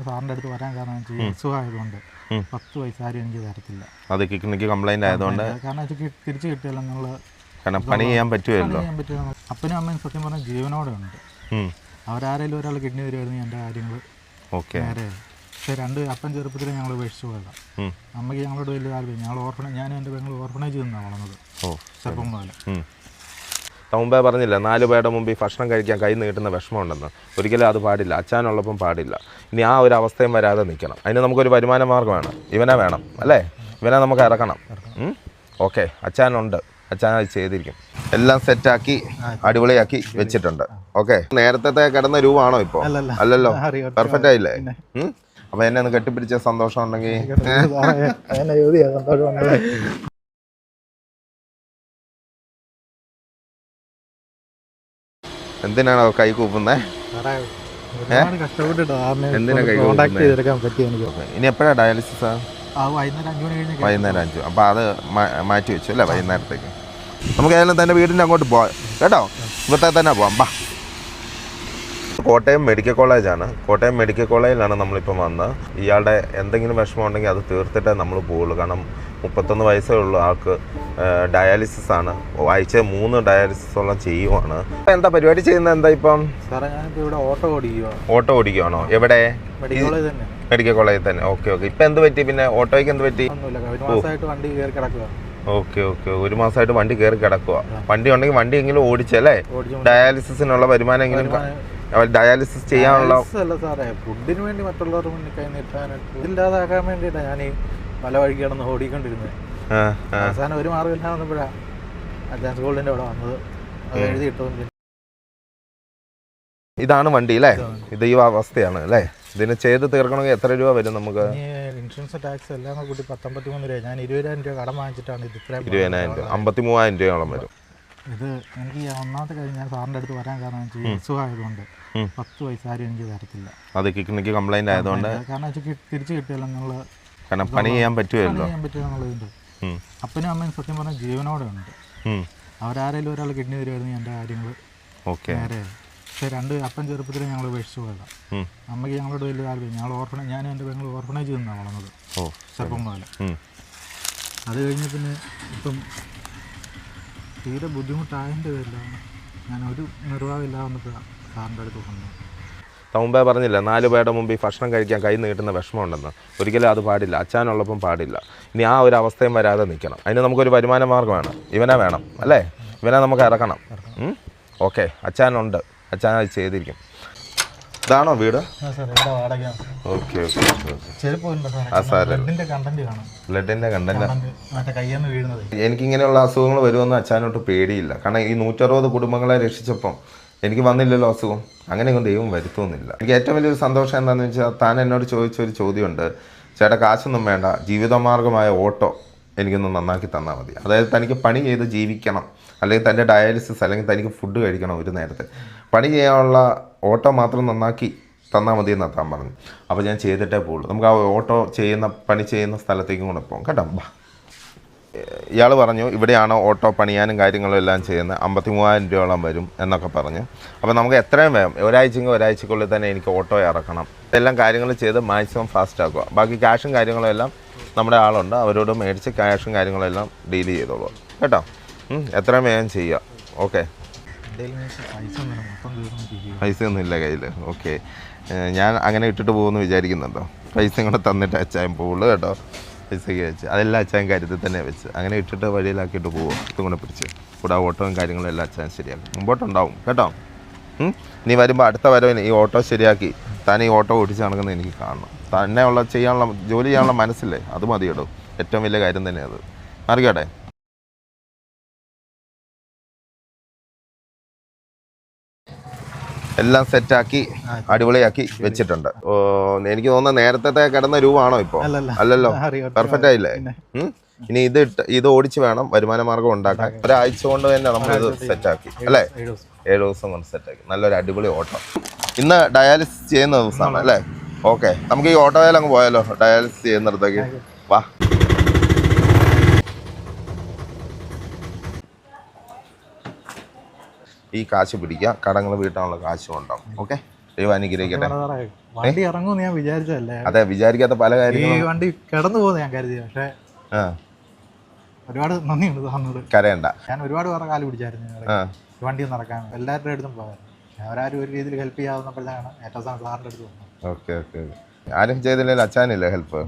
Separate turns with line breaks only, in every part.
ഞാൻ സാറിന്റെ അടുത്ത് വരാൻ കാരണം ആയതുകൊണ്ട് പത്ത് പൈസ ആരും എനിക്ക് തരത്തില്ല.
അത് കിഡ്നിക്ക് കംപ്ലൈന്റ് ആയതുകൊണ്ട്
കാരണം വെച്ചാൽ തിരിച്ചു കിട്ടിയല്ലോ നിങ്ങൾ
കാരണം പണി ചെയ്യാൻ പറ്റുമല്ലോ.
അപ്പനും അമ്മയും സത്യം പറഞ്ഞാൽ ജീവനോടെ ഉണ്ട്. അവരാരെങ്കിലും ഒരാൾ കിഡ്നി തരുമായിരുന്നു എന്റെ കാര്യങ്ങൾ
ഓക്കെ.
നേരെ. പക്ഷേ രണ്ട് അപ്പൻ ചെറുപ്പത്തിൽ ഞങ്ങൾ ഉപേക്ഷിച്ചു പോയതാണ് അമ്മയ്ക്ക് ഞങ്ങളോട് വലിയ താല്പര്യം. ഞങ്ങൾ ഓർഫണേജ് ഞാനും എന്റെ പെങ്ങൾ ഓർഫണേജ് നിന്നാണ് വളർന്നത്.
ഓ
ചെറുപ്പം മുതൽ
മുമ്പേ പറഞ്ഞില്ല നാല് പേരുടെ മുമ്പ് ഈ ഭക്ഷണം കഴിക്കാൻ കൈ നീട്ടുന്ന വിഷമമുണ്ടെന്ന്. ഒരിക്കലും അത് പാടില്ല അച്ഛനുള്ളപ്പം പാടില്ല. ഇനി ആ ഒരു അവസ്ഥയും വരാതെ നിൽക്കണം. അതിന് നമുക്കൊരു വരുമാന വേണം. ഇവനെ വേണം അല്ലേ? ഇവനെ നമുക്ക് ഇറക്കണം. ഓക്കെ അച്ഛനുണ്ട്. അച്ഛൻ അത് ചെയ്തിരിക്കും. എല്ലാം സെറ്റാക്കി അടിപൊളിയാക്കി വെച്ചിട്ടുണ്ട്. ഓക്കെ നേരത്തെ കിടന്ന രൂപമാണോ ഇപ്പോൾ
അല്ലല്ല.
പെർഫെക്റ്റ് ആയില്ലേ? അപ്പൊ എന്നെ ഒന്ന് കെട്ടിപ്പിടിച്ച സന്തോഷം ഉണ്ടെങ്കിൽ എന്തിനാണോ കൈ
കൂപ്പുന്നത്
എന്തിനാ കൈ ഇനി എപ്പോഴാണ് ഡയാലിസിസ്?
വൈകുന്നേരം അഞ്ചു
അപ്പോൾ അത് മാറ്റി വെച്ചു അല്ലേ വൈകുന്നേരത്തേക്ക്. നമുക്ക് ഏതായാലും തന്നെ വീടിന്റെ അങ്ങോട്ട് പോവാം. കേട്ടോ? ഇവിടുത്തെ തന്നെ പോവാം. ബാ. കോട്ടയം മെഡിക്കൽ കോളേജാണ്. കോട്ടയം മെഡിക്കൽ കോളേജിലാണ് നമ്മളിപ്പം വന്നത് ഇയാളുടെ എന്തെങ്കിലും വിഷമം ഉണ്ടെങ്കിൽ അത് തീർത്തിട്ടേ നമ്മൾ പോവുള്ളൂ. കാരണം മുപ്പത്തൊന്ന് വയസ്സേ ഉള്ളൂ ആൾക്ക് ഡയാലിസിസ് ആണ് ആഴ്ച മൂന്ന് ഡയാലിസിസ് ഡയാലിസിസോളം ചെയ്യുവാണ്. എന്താ പരിപാടി ചെയ്യുന്നത്? എന്താ ഇപ്പം?
ഓട്ടോ ഓടിക്കുക
ഓട്ടോ ഓടിക്കുവാണോ? എവിടെ?
മെഡിക്കൽ
കോളേജിൽ തന്നെ. Okay okay. ഇപ്പം എന്ത് പറ്റി? പിന്നെ ഓട്ടോയ്ക്ക് എന്ത് പറ്റി?
വണ്ടി കയറി കിടക്കുക
ഓക്കെ ഓക്കെ. ഒരു മാസമായിട്ട് വണ്ടി കയറി കിടക്കുക വണ്ടി ഉണ്ടെങ്കിൽ വണ്ടി എങ്കിലും ഓടിച്ചല്ലേ
ഓടിച്ചു
ഡയാലിസിസിനുള്ള വരുമാനം എങ്കിലും ഡയാലിസിസ് ചെയ്യാനുള്ള
അല്ല സാറേ ഫുഡിന് വേണ്ടി മറ്റുള്ളവരുടെ മുന്നിൽ കൈ നീട്ടാനായിട്ട് ഇതില്ലാതാക്കാൻ വേണ്ടിയിട്ടാണ് ഞാൻ ഈ പല വഴിക്കാണെന്ന് ഓടിക്കൊണ്ടിരുന്നത്. അവസാനം ഒരു മാർഗമില്ല വന്നപ്പോഴാണ് അഡ്വാൻസ് ഗോൾഡിന്റെ അവിടെ വന്നത്. അത് എഴുതി ഇട്ടതും
ഇതാണ് വണ്ടി അല്ലേ? ഇത് ഈ അവസ്ഥയാണ് അല്ലേ? ഇതിന് ചെയ്ത് തീർക്കണമെങ്കിൽ എത്ര രൂപ വരും നമുക്ക്?
ഇൻഷുറൻസ് ടാക്സ് എല്ലാം കൂടി പത്തൊമ്പത്തി മൂന്ന് രൂപ. ഞാൻ ഇരുപതിനായിരം രൂപ കടം വാങ്ങിച്ചിട്ടാണ് ഇത് ഇത്രയും
ഇരുപതിനായിരം രൂപ. അമ്പത്തി മൂവായിരം രൂപയോളം വരും.
ഇത് എനിക്ക് ഒന്നാമത്തെ കാര്യം ഞാൻ സാറിന്റെ അടുത്ത് വരാൻ കാരണം വെച്ചാൽ
ഉം.
പത്ത് പൈസ ആരും എനിക്ക് തരത്തില്ല.
അത് കിഡ്നിക്ക് കംപ്ലൈന്റ് ആയതുകൊണ്ട്
കാരണം തിരിച്ച് കിട്ടിയല്ലോ എന്നുള്ള
കാരണം പണി ചെയ്യാൻ പറ്റുമല്ലോ.
ചെയ്യാൻ അപ്പനും അമ്മയും സത്യം പറഞ്ഞ ജീവനോടെ ഉണ്ട്. അവരാരെങ്കിലും ഒരാൾ കിഡ്നി തരുമായിരുന്നു എന്റെ കാര്യങ്ങൾ
ഓക്കെ.
നേരെ. പക്ഷേ രണ്ട് അപ്പൻ ചെറുപ്പത്തിൽ ഞങ്ങൾ ഉപേക്ഷിച്ചു പോയതാണ്. അമ്മയ്ക്ക് ഞങ്ങളോട് വലിയ താല്പര്യം. ഞങ്ങൾ ഓർഫണേജ് ഞാനും എന്റെ പെങ്ങൾ ഓർഫണേജ് നിന്നാണ് വളർന്നത്.
ഓ
ചെറുപ്പം മുതൽ. അത് കഴിഞ്ഞ് പിന്നെ ഇപ്പം തീരെ ബുദ്ധിമുട്ടായതിന്റെ പേരിലാണ് ഞാൻ ഒരു നിർവാഹമില്ലാതെ സാറിന്റെ അടുത്ത് വന്നത്
മുമ്പേ പറഞ്ഞില്ല നാല് പേരുടെ മുമ്പ് ഈ ഭക്ഷണം കഴിക്കാൻ കൈ നീട്ടുന്ന വിഷമമുണ്ടെന്ന്. ഒരിക്കലും അത് പാടില്ല അച്ഛനുള്ളപ്പം പാടില്ല. ഇനി ആ ഒരു അവസ്ഥയും വരാതെ നിൽക്കണം. അതിന് നമുക്കൊരു വരുമാന മാർഗം വേണം. ഇവനെ വേണം അല്ലേ? ഇവനെ നമുക്ക് ഇറക്കണം. ഓക്കെ അച്ഛനുണ്ട്. അച്ഛൻ അത് ചെയ്തിരിക്കും. ഇതാണോ വീട്? ഓക്കെ ആ.
കണ്ടന്റ് എനിക്ക്
ഇങ്ങനെയുള്ള അസുഖങ്ങൾ വരുമെന്ന് അച്ഛനോട്ട് പേടിയില്ല. കാരണം ഈ നൂറ്ററുപത് കുടുംബങ്ങളെ രക്ഷിച്ചപ്പം എനിക്ക് വന്നില്ലല്ലോ അസുഖം. അങ്ങനെയൊന്നും ദൈവം വരുത്തുന്നില്ല. എനിക്ക് ഏറ്റവും വലിയൊരു സന്തോഷം എന്താണെന്ന് വെച്ചാൽ താൻ എന്നോട് ചോദിച്ചൊരു ചോദ്യമുണ്ട്. ചേട്ടാ കാശൊന്നും വേണ്ട. ജീവിതമാർഗമായ ഓട്ടോ എനിക്കൊന്ന് നന്നാക്കി തന്നാൽ മതി. അതായത് തനിക്ക് പണി ചെയ്ത് ജീവിക്കണം. അല്ലെങ്കിൽ തന്റെ ഡയാലിസിസ് അല്ലെങ്കിൽ തനിക്ക് ഫുഡ് കഴിക്കണം ഒരു നേരത്തെ. പണി ചെയ്യാനുള്ള ഓട്ടോ മാത്രം നന്നാക്കി തന്നാൽ മതി എന്നാണ് താൻ പറഞ്ഞു അപ്പോൾ ഞാൻ ചെയ്തിട്ടേ പോകുള്ളൂ നമുക്ക് ആ ഓട്ടോ ചെയ്യുന്ന പണി ചെയ്യുന്ന സ്ഥലത്തേക്കും കൂടെ പോകാം. കേട്ടോ? ബാ. ഇയാൾ പറഞ്ഞു ഇവിടെയാണ് ഓട്ടോ പണിയാനും കാര്യങ്ങളും എല്ലാം ചെയ്യുന്നത്? അമ്പത്തി മൂവായിരം രൂപയോളം വരും എന്നൊക്കെ പറഞ്ഞു. അപ്പോൾ നമുക്ക് എത്രയും വേഗം ഒരാഴ്ചയെങ്കിൽ ഒരാഴ്ചക്കുള്ളിൽ തന്നെ എനിക്ക് ഓട്ടോ ഇറക്കണം. എല്ലാം കാര്യങ്ങൾ ചെയ്ത് മാക്സിമം ഫാസ്റ്റ് ആക്കുക. ബാക്കി ക്യാഷും കാര്യങ്ങളും എല്ലാം നമ്മുടെ ആളുണ്ട്. അവരോട് മേടിച്ച് ക്യാഷും കാര്യങ്ങളും എല്ലാം ഡീൽ ചെയ്തോളൂ. കേട്ടോ? എത്രയും വേഗം ചെയ്യുക ഓക്കെ
പൈസ ഒന്നും
ഇല്ല കയ്യിൽ ഓക്കെ ഞാൻ അങ്ങനെ ഇട്ടിട്ട് പോകുമെന്ന് വിചാരിക്കുന്നുണ്ടോ? പൈസ കൂടെ തന്നിട്ട് അച്ചായം പോകുള്ളൂ കേട്ടോ. പൈസയ്ക്ക് വെച്ച്. അതെല്ലാം അച്ചായൻ കാര്യത്തിൽ തന്നെ വെച്ച്. അങ്ങനെ ഇട്ടിട്ട് വഴിയിലാക്കിയിട്ട് പോകും ഇതും കൂടെ പിടിച്ച്. കൂടെ ആ ഓട്ടോയും കാര്യങ്ങളും എല്ലാം അച്ചായം ശരിയാക്കും. മുമ്പോട്ടുണ്ടാവും. കേട്ടോ? നീ വരുമ്പോൾ അടുത്ത വരവിന് ഈ ഓട്ടോ ശരിയാക്കി താൻ ഈ ഓട്ടോ ഓടിച്ച് നടക്കുന്നത് എനിക്ക് കാണണം. തന്നെ ഉള്ള ചെയ്യാനുള്ള ജോലി ചെയ്യാനുള്ള മനസ്സില്ലേ? അത് മതിയിടും. ഏറ്റവും വലിയ കാര്യം തന്നെ അത്. അറിയട്ടെ എല്ലാം സെറ്റാക്കി അടിപൊളിയാക്കി വെച്ചിട്ടുണ്ട്. എനിക്ക് തോന്നുന്ന നേരത്തെ കിടന്ന രൂപമാണോ ഇപ്പോൾ
അല്ലല്ല.
പെർഫെക്റ്റ് ആയില്ലേ? ഇനി ഇത് ഇട്ട് ഇത് ഓടിച്ച് വേണം വരുമാന മാർഗം ഉണ്ടാക്കാൻ. ഒരാഴ്ച കൊണ്ട് തന്നെ നമ്മൾ ഇത് സെറ്റാക്കി അല്ലേ?
ഏഴ് ദിവസം.
കൊണ്ട് സെറ്റാക്കി. നല്ലൊരു അടിപൊളി ഓട്ടം. ഇന്ന് ഡയാലിസിസ് ചെയ്യുന്ന ദിവസമാണ് അല്ലേ? ഓക്കെ. നമുക്ക് ഈ ഓട്ടോയിൽ അങ്ങ് പോയാലോ? ഡയാലിസിസ് ചെയ്യുന്നിടത്തേക്ക്. വാ. ഈ കാശ് പിടിക്കുക. കടങ്ങൾ വീട്ടാനുള്ള കാശും ഉണ്ടാവും. ഓക്കെ? ദൈവം അനുഗ്രഹിക്കട്ടെ.
വണ്ടി ഇറങ്ങുമെന്ന് ഞാൻ വിചാരിച്ചതല്ലേ?
അതെ വിചാരിക്കാത്ത പല
ഈ
കാര്യങ്ങളും.
വണ്ടി കിടന്നു പോകുന്ന ഞാൻ കരുതി പക്ഷേ ഒരുപാട് നന്ദിയുണ്ട് സാറിനോട്
കരയണ്ട.
ഞാൻ ഒരുപാട് പേരെ കാൽ പിടിച്ചായിരുന്നു. വണ്ടി നടക്കാൻ എല്ലാവരുടെ അടുത്തും പോകാറ് അവരാരും ഒരു രീതിയിൽ ഹെൽപ്പ് ചെയ്യാവുന്നപ്പോഴാണ് ഏറ്റവും സാറിന്റെ അടുത്ത് വന്നത്.
Okay okay. ആരും ചെയ്തില്ലല്ലോ അച്ഛനില്ലേ ഹെൽപ്പ്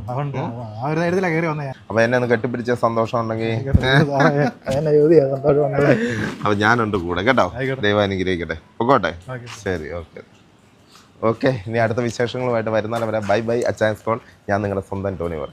അപ്പൊ എന്നെ ഒന്ന് കെട്ടിപ്പിടിച്ച സന്തോഷം ഉണ്ടെങ്കിൽ അപ്പൊ ഞാനുണ്ട് കൂടെ കേട്ടോ. ദൈവം അനുഗ്രഹിക്കട്ടെ. പൊക്കോട്ടെ? ശരി ഓക്കെ. ഓക്കെ ഇനി അടുത്ത വിശേഷങ്ങളുമായിട്ട് വരുന്നാലും വരാം. Bye bye. അച്ചായൻ സ്കോൺ ഞാൻ നിങ്ങളുടെ സ്വന്തം ടോണി വർക്ക്